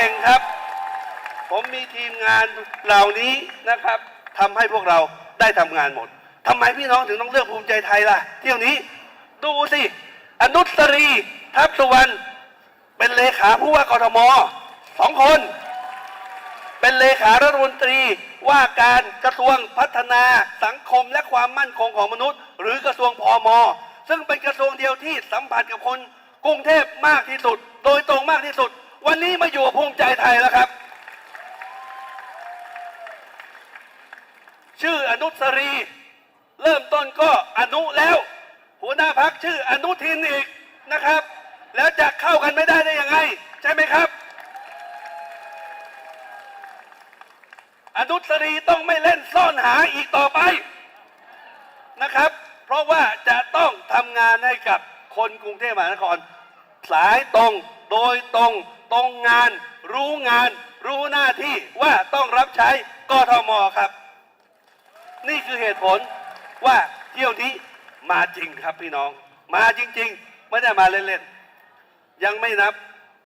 เองครับ ผมมีทีมงานเหล่านี้นะครับทำให้พวกเราได้ทำงานหมดทำไมพี่น้องถึงต้องเลือกภูมิใจไทยล่ะ เที่ยวนี้ดูสิ อนุสรีทัพสุวรรณเป็นเลขาผู้ว่ากทมสองคน เป็นเลขารัฐมนตรีว่าการกระทรวงพัฒนาสังคมและความมั่นคงของมนุษย์ หรือกระทรวงพอมซึ่งเป็นกระทรวงเดียวที่สัมผัสกับคนกรุงเทพมากที่สุด โดยตรงมากที่สุด วันนี้มาอยู่กับภูมิใจไทยแล้วครับ ชื่ออนุสรี เริ่มต้นก็อนุแล้ว หัวหน้าพักชื่ออนุทินอีกนะครับ แล้วจะเข้ากันไม่ได้ได้ยังไง ใช่ไหมครับ อนุสรีต้องไม่เล่นซ่อนหาอีกต่อไปนะครับ เพราะว่าจะต้องทำงานให้กับคนกรุงเทพมหานคร สายตรงโดยตรง ตรงงาน รู้งาน รู้หน้าที่ว่าต้องรับใช้กทมครับ นี่คือเหตุผลว่าเที่ยวนี้มาจริงครับพี่น้อง มาจริง ๆ ไม่ได้มาเล่น ๆ ยังไม่นับ